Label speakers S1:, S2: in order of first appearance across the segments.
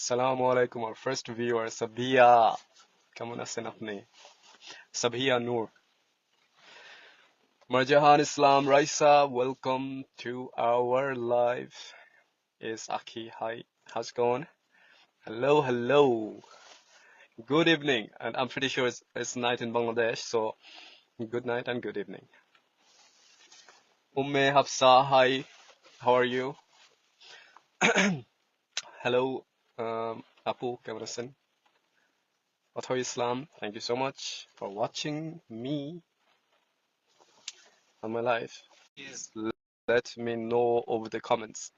S1: আসসালামু আলাইকুম our first viewer Sabia কেমন আছেন আপনি সাবিয়া নূর Marjahan Islam Raisa welcome to our live is Aki hi how's it going hello hello good evening and I'm pretty sure it's, it's night in Bangladesh so good night and good evening Umme Hafsa hi how are you hello um, Apu Kamarassan, Athoy Islam. Thank you so much for watching me and my life. Please let me know over the comments.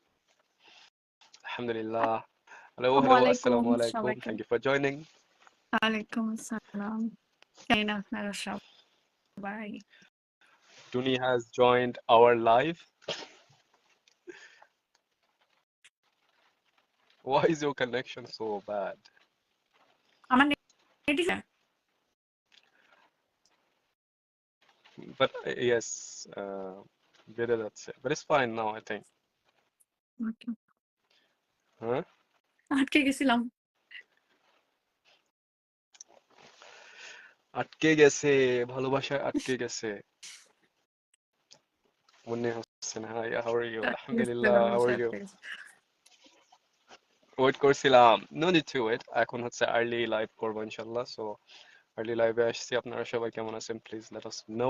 S1: Alhamdulillah. Hello, hello, assalamu alaikum. Thank you for joining.
S2: Alaikum assalam. Bye.
S1: Tuni has joined our live. Why is your connection so bad?
S2: আমার net is
S1: But uh, yes, uh, বেড়ে যাচ্ছে. But it's fine now, I think.
S2: Okay.
S1: Huh?
S2: আটকে গেছিলাম
S1: আটকে গেছে ভালোবাসায় আটকে গেছে মনে হচ্ছে না হাই হাউ আর ইউ
S2: আটকে গেছে
S1: আলহামদুলিল্লাহ হাউ আর
S2: ভালোবাসায়
S1: ইউ
S2: আটকে গেছে।
S1: ওয়েট করছিলাম নো নিড টু ওয়েট এখন হচ্ছে আর্লি লাইভ করব ইনশাল্লাহ সো আর্লি লাইভে আসছি আপনারা সবাই কেমন আছেন প্লিজ লেট আস নো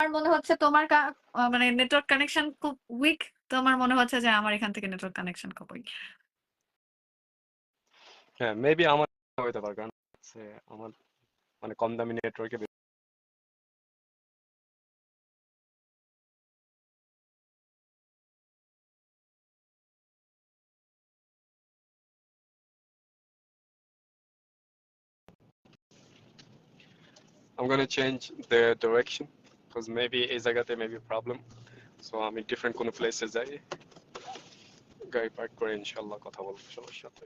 S2: আমার মনে হচ্ছে তোমার মানে নেটওয়ার্ক কানেকশন খুব উইক তো আমার মনে হচ্ছে যে আমার এখান থেকে নেটওয়ার্ক কানেকশন খুব উইক
S1: হ্যাঁ মেবি আমার হইতে পারে, কারণ হচ্ছে আমার মানে কম দামি নেটওয়ার্কে I'm gonna change the direction because maybe এই জায়গাতে maybe problem. So আমি different কোনো place এ যাই, গাড়ি পার্ক করে ইনশাল্লাহ কথা বলব সবার সাথে।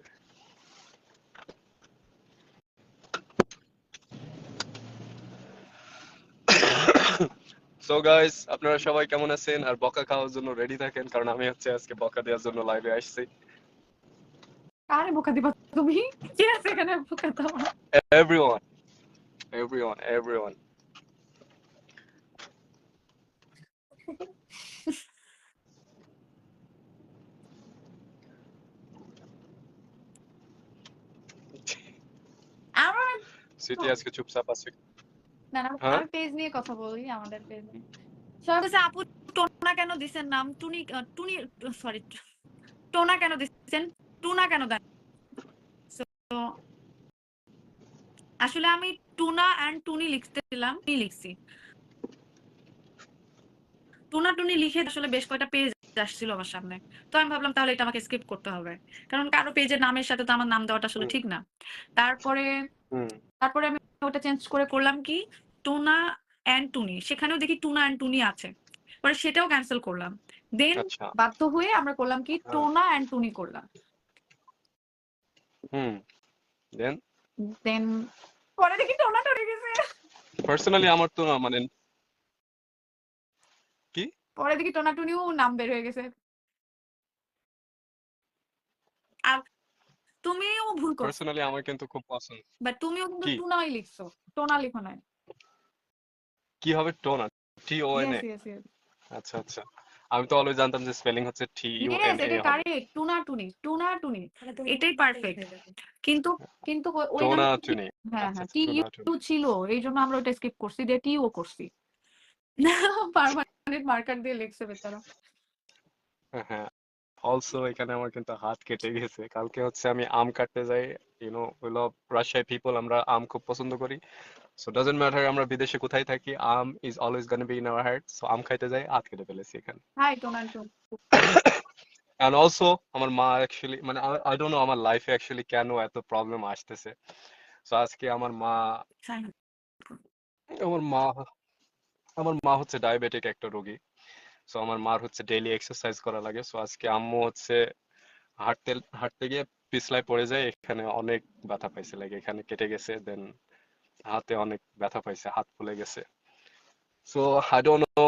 S1: সো গাইস আপনারা সবাই কেমন আছেন? আর বকা খাওয়ার জন্য রেডি থাকেন? কারণ আমি হচ্ছে আজকে বকা দেওয়ার জন্য লাইভে আসছি।
S2: আরে বোকা দিবা তুমি? কি আছে এখানে বোকা দাও
S1: everyone everyone everyone.
S2: আমার
S1: সিটি আজকে চুপচাপ আছে।
S2: না না
S1: হ্যাঁ?
S2: পেজ নিয়ে কথা বলি আমাদের পেজ নিয়ে। সবাই বলছে, আপু টোনা কেন দিছেন নাম? টুনি টুনি সরি টোনা কেন দিচ্ছেন টুনা কেন দেন আসলে আমি টুনা অ্যান্ড টুনি লিখতেছিলাম টুনি লিখছি। টুনা টুনি লিখে আসলে বেশ কয়টা পেজ আসছিল আমার সামনে। তো আমি ভাবলাম তাহলে এটা আমাকে স্কিপ করতে হবে। কারণ কারও পেজের নামের সাথে তো আমার নাম দেওয়াটা আসলে ঠিক না। তারপরে তারপরে আমি ওটা চেঞ্জ করে করলাম কি টুনা অ্যান্ড টুনি সেখানেও দেখি টুনা অ্যান্ড টুনি আছে। পরে সেটাও ক্যান্সেল করলাম। দেন
S1: আচ্ছা।
S2: বাধ্য হয়ে আমরা করলাম কি। টোনা অ্যান্ড টুনি করলাম।
S1: হুম। দেন
S2: দেন পরে দেখি টোনা টরে গেছে।
S1: পার্সোনালি আমার তো মানে
S2: পরে দেখি টোনা টুনিও নাম বের হয়ে গেছে আর তুমিও ভুল করছ।
S1: পার্সোনালি আমার কিন্তু খুব পছন্দ।
S2: বাট তুমিও কিন্তু? টুনাই লিখছো টোনা লিখো নাই
S1: কি হবে? টোনা? টি ও এন এ আচ্ছা আচ্ছা। আমি তো অলওয়েজ জানতাম যে স্পেলিং হচ্ছে টি ইউ এন এ
S2: এটা কারেক্ট টুনা টুনি টুনা টুনি। এটাই পারফেক্ট কিন্তু কিন্তু ওই-
S1: টোনা টুনি।
S2: হ্যাঁ
S1: আচ্ছা
S2: হ্যাঁ
S1: আচ্ছা,
S2: টি ইউ ছিল এই জন্য আমরা ওটা স্কিপ করছি দিয়ে টি ও করছি। পার্মানেন্ট মার্কার দিয়ে লিখছে বেচারা।
S1: হ্যাঁ। অলসো এখানে আমার কিন্তু হাত কেটে গেছে। কালকে হচ্ছে আমি আম কাটতে যাই। You know we love Rajshahi people আমরা আম খুব পছন্দ করি। সো ডাজন্ট ম্যাটার আমরা বিদেশে কোথায় থাকি aam is always gonna be in our heart so আম খাইতে যাই হাত কেটে ফেলেছি এখানে।
S2: হাই টুনি
S1: অ্যান্ড অলসো আমার মা অ্যাকচুয়ালি মানে আই ডোন্ট নো আমার লাইফে অ্যাকচুয়ালি কেন এত প্রবলেম আসতেছে। সো আজকে আমার মা আমার মা আমার মা হচ্ছে ডায়াবেটিক একটা রোগী। সো আমার মার হচ্ছে ডেইলি এক্সারসাইজ করা লাগে। সো আজকে আম্মু হচ্ছে হাঁটতে হাঁটতে গিয়ে পিছলায় পড়ে যায়। এখানে অনেক ব্যথা পাইছে। লাইক এখানে কেটে গেছে দেন হাতে অনেক ব্যথা পাইছে, হাত ফুলে গেছে। So I don't know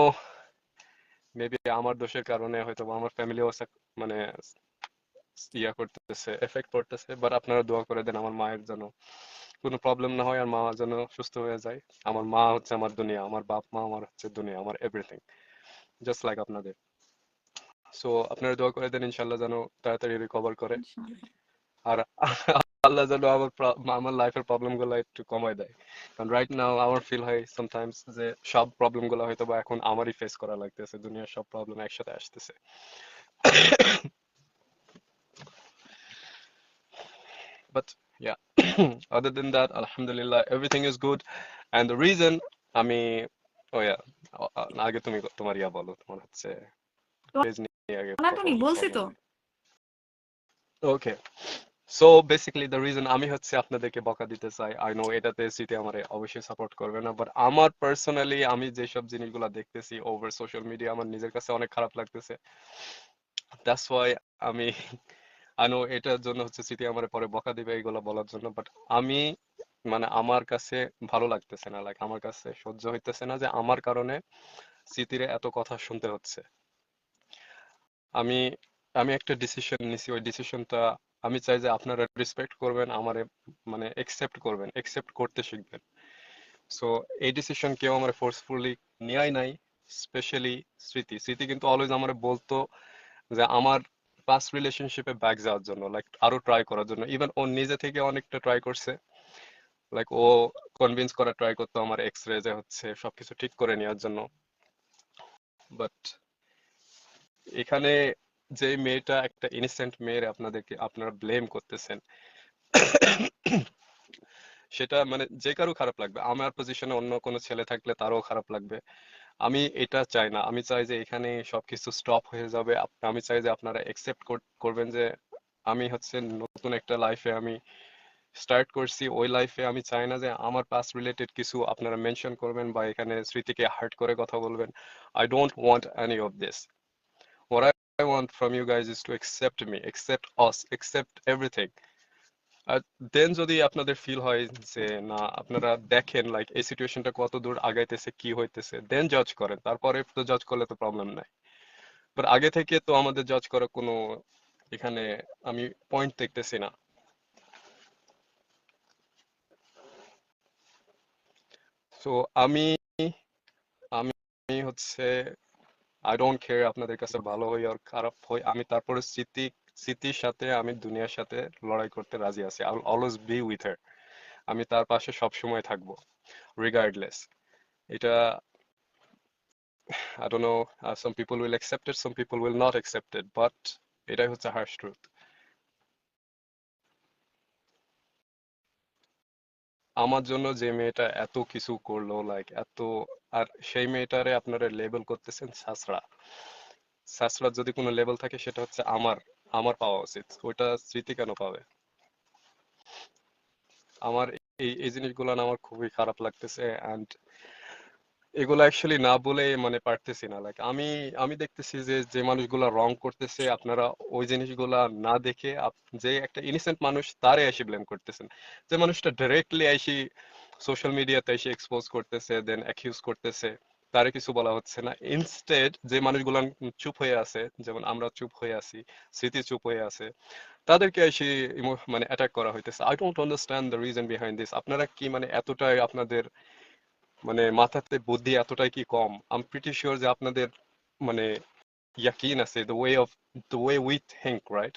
S1: maybe আমার দোষের কারণে হয়তো আমার ফ্যামিলিও মানে ইয়া করতেছে এফেক্ট পড়তেছে বাট আপনারা দোয়া করে দেন, আমার মায়ের জন্য কোনো প্রবলেম না হয় আর মা যেন সুস্থ হয়ে যায়। আমার মা হচ্ছে আমার দুনিয়া, আমার বাপ মা আমার হচ্ছে দুনিয়া, আমার এভরিথিং জাস্ট লাইক আপনাদের। সো আপনারা দোয়া করে দেন ইনশাল্লাহ যেন তাড়াতাড়ি রিকভার করে। আর আল্লাহ যেন আমার আমার লাইফের প্রবলেমগুলো একটু কমায় দেয়। কারণ রাইট নাও আমার ফিল হয় সামটাইমস যে সব প্রবলেমগুলো হয়তো বা এখন আমারই ফেস করা লাগতেছে। দুনিয়ার সব প্রবলেম একসাথে আসতেছে। But yeah. Other than that alhamdulillah everything is good. And the reason আমি আ- আগে তুমি তোমার ইয়া বলো তোমার হচ্ছে নিয়ে আগে
S2: বলছি তো
S1: okay. So basically the reason আমি হচ্ছে আপনাদেরকে বকা দিতে চাই আই নো এটাতে সিটি আমার অবশ্যই সাপোর্ট করবে না বাট আমার পার্সোনালি আমি যেসব জিনিসগুলো দেখতেছি ওভার সোশ্যাল মিডিয়া আমার নিজের কাছে অনেক খারাপ লাগতেছে। দ্যাটস ওয়াই আমি আই নো এটার জন্য হচ্ছে সিটি আমার পরে বকা দিবে এগুলো বলার জন্য। বাট আমি মানে আমার কাছে ভালো লাগতেছে না লাইক আমার কাছে সহ্য হইতেছে না যে আমার কারণে স্মৃতিরে এত কথা শুনতে হচ্ছে। আমি আমি একটা ডিসিশন নিছি, ওই ডিসিশনটা আমি চাই যে আপনারা রেসপেক্ট করবেন, আমারে মানে একসেপ্ট করবেন একসেপ্ট করতে শিখবেন। সো এই ডিসিশন কেউ আমার ফোর্সফুলি নেওয়াই নাই স্পেশালি স্মৃতি। স্মৃতি কিন্তু অলওয়েজ আমার বলতো যে আমার পাস্ট রিলেশনশিপে ব্যাক যাওয়ার জন্য লাইক আরও ট্রাই করার জন্য। ইভেন ও নিজে থেকে অনেকটা ট্রাই করছে। লাইক ও কনভিন্স করা ট্রাই করতো আমার এক্স রে যে হচ্ছে সবকিছু ঠিক করে নেওয়ার জন্য। বাট এখানে যে মেয়েটা একটা ইনিসেন্ট মেয়ের আপনাদেরকে, আপনারা ব্লেম করতেছেন। সেটা মানে যে কারও খারাপ লাগবে। আমার পজিশনে অন্য কোনো ছেলে থাকলে তারও খারাপ লাগবে। আমি এটা চাই না। আমি চাই যে এখানে সবকিছু স্টপ হয়ে যাবে। আমি চাই যে আপনারা একসেপ্ট করবেন যে আমি হচ্ছে নতুন একটা লাইফে আমি স্টার্ট করছি ওই লাইফে আমি চাই না যে আমার পাস্ট রিলেটেড কিছু আপনারা মেনশন করবেন বা এখানে স্মৃতিকে হার্ট করে কথা বলবেন। I don't want any of this what I want from you guys is to accept me, accept us, accept everything. আর দেন যদি আপনাদের ফিল হয় যে না আপনারা দেখেন লাইক এই সিচুয়েশনটা কত দূর আগাইতেছে কি হইতেছে দেন জাজ করেন। তারপরে তো জাজ করলে তো প্রবলেম নাই। বাট আগে থেকে তো আমাদের জাজ করার কোনো এখানে আমি পয়েন্ট দেখতেছি না। সো আমি আমি হচ্ছে আই ডোন্ট কেয়ার আপনাদের কাছে ভালো হই আর খারাপ হই আমি তারপরে স্মৃতি স্মৃতির সাথে আমি দুনিয়ার সাথে লড়াই করতে রাজি আছি। I will always be with her আমি তার পাশে সব সময় থাকব রিগার্ডলেস এটা I don't know uh, some people will accept it some people will এটাই হচ্ছে harsh truth. আমার জন্য যে মেয়েটা এত কিছু করল লাইক এত, আর সেই মেয়েটারে আপনারা লেবেল করতেছেন ছাসড়া ছাসড়ার যদি কোনো লেবেল থাকে, সেটা হচ্ছে আমার আমার পাওয়া উচিত। ওইটা স্মৃতি কেন পাবে? আমার এই এই জিনিসগুলো আমার খুবই খারাপ লাগতেছে অ্যান্ড এগুলো অ্যাকচুয়ালি না বলে মানে পারতেছি না। লাইক আমি আমি দেখতেছি যে যে মানুষগুলা রং করতেছে, আপনারা ওই জিনিসগুলা না দেখে যে একটা ইনিসেন্ট মানুষ তারে এসে ব্লেম করতেছেন। যে মানুষটা ডাইরেক্টলি এসে সোশ্যাল মিডিয়াতে এসে এক্সপোজ করতেছে দেন অ্যাকিউজ করতেছে, তারে কিছু বলা হচ্ছে না। ইনস্টেড যে মানুষগুলা চুপ হয়ে আছে, যেমন আমরা চুপ হয়ে আছি, স্মৃতি চুপ হয়ে আছে, তাদেরকে এসে মানে অ্যাটাক করা হইতেছে। I don't understand the reason behind this আপনারা কি মানে এতটাই আপনাদের মানে মাথাতে বুদ্ধি এতটাই কি কম? আম প্রিটি শিওর যে আপনাদের মানে ইয়াকিন আছে the way of the way think right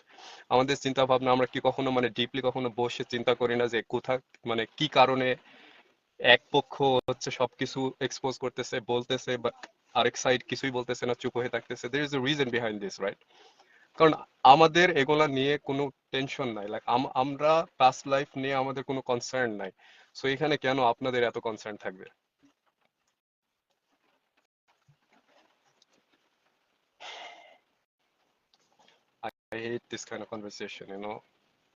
S1: আমাদের চিন্তা ভাবনা আমরা কি কখনো মানে ডিপলি কখনো বসে চিন্তা করি না যে কোথা মানে কি কারণে এক পক্ষ হচ্ছে সবকিছু এক্সপোজ করতেছে, বলতেছে বাট আরেক সাইড কিছুই বলতেছে না, চুপ হয়ে থাকতেছে। There is a reason behind this right কারণ আমাদের এগুলা নিয়ে কোনো টেনশন নাই। লাইক আমরা পাস্ট লাইফ নিয়ে আমাদের কোনো কনসার্ন নাই। সো এখানে কেন আপনাদের এত কনসার্ন থাকবে? This kind of conversation, you know.